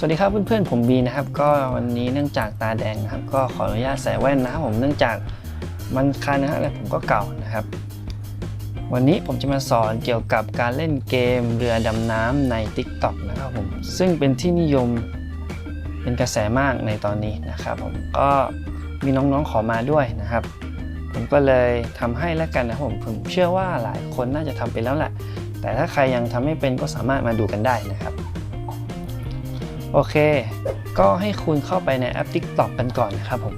สวัสดีครับเพื่อนๆผมบีนะครับก็วันนี้เนื่องจากตาแดงนะครับ ก็ขออนุญาตใส่แว่นนะครับผมเนื่องจากมันคันนะฮะและผมก็เก่านะครับ วันนี้ผมจะมาสอนเกี่ยวกับการเล่นเกมเรือดำน้ำใน TikTok นะครับผมซึ่งเป็นที่นิยมเป็นกระแสมากในตอนนี้นะครับ ผมก็มีน้องๆขอมาด้วยนะครับ ผมก็เลยทำให้แล้วกันนะผมผมเชื่อว่าหลายคนน่าจะทำเป็นแล้วแหละแต่ถ้าใครยังทำไม่เป็นก็สามารถมาดูกันได้นะครับ โอเค ก็ให้คุณเข้าไปในแอป TikTok กันก่อนนะครับผม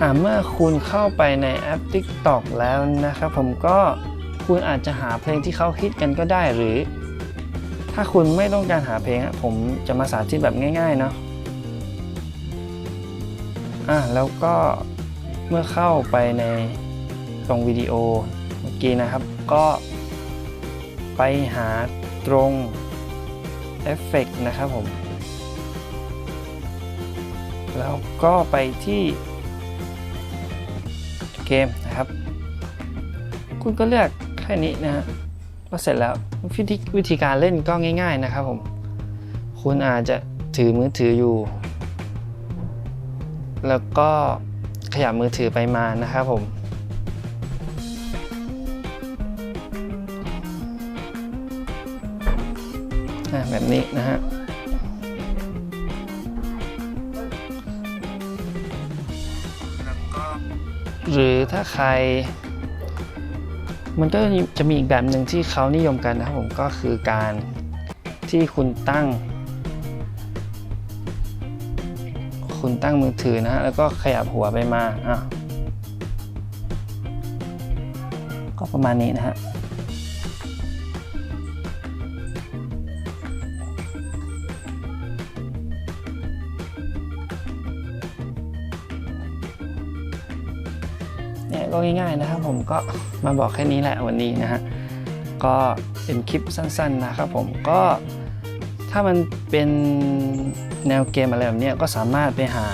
อ่าเมื่อคุณเข้าไปในแอป TikTok แล้วนะครับผมก็คุณอาจจะหาเพลงที่เขาฮิตกันก็ได้หรือ ถ้าคุณไม่ต้องการหาเพลงผมจะมาสาธิตแบบง่ายๆเนาะอะแล้วก็เมื่อเข้าไปในตรงวิดีโอเมื่อกี้นะครับ ก็ไปหา ตรงเอฟเฟกนะครับผม แล้วก็ไปที่เกมนะครับ คุณก็เลือกแค่นี้นะฮะก็เสร็จแล้ววิธีวิธีการเล่นก็ง่าย ๆนะครับผม คุณอาจจะถือมือถืออยู่ แล้วก็ขยับมือถือไปมานะครับผมะแบบนี้นะฮะหรือถ้าใคร มันก็จะมีอีกแบบหนึ่งที่เขานิยมกันนะครับผมก็คือการที่คุณตั้ง คุณตั้งมือถือนะฮะแล้วก็ขยับหัวไปมาอะก็ประมาณนี้นะฮะ เนี่ยก็ง่ายๆนะครับ ผมก็มาบอกแค่นี้แหละวันนี้นะฮะก็เป็นคลิปสั้นๆนะครับผมก็ถ้ามันเป็นแนวเกมอะไรแบบนี้ก็สามารถไปหา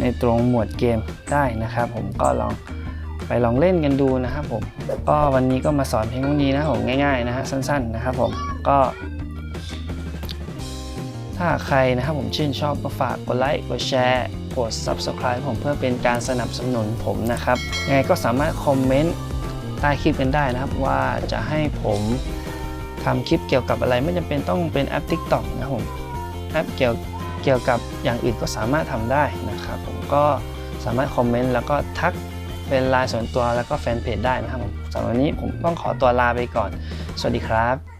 ในตรงหมวดเกมได้นะครับ ผมก็ลองไปลองเล่นกันดูนะครับผมก็วันนี้ก็มาสอนเพลงพวกนี้นะผมง่ายๆนะฮะสั้น ๆนะครับผมก็ ถ้าใครนะครับผมชื่นชอบก็ฝากกดไลค์กดแชร์กด Subscribe ผมเพื่อเป็นการสนับสนุนผมนะครับยังไงก็สามารถคอมเมนต์ใต้คลิปกันได้นะครับว่าจะให้ผมทำคลิปเกี่ยวกับอะไรไม่จำเป็นต้องเป็นแอป TikTok นะครับผมแอปเกี่ยวเกี่ยวกับอย่างอื่นก็สามารถทำได้นะครับผมก็สามารถคอมเมนต์แล้วก็ทักเป็นไลน์ส่วนตัวแล้วก็แฟนเพจได้นะครับผมสำหรับวันนี้ผมต้องขอตัวลาไปก่อน สวัสดีครับ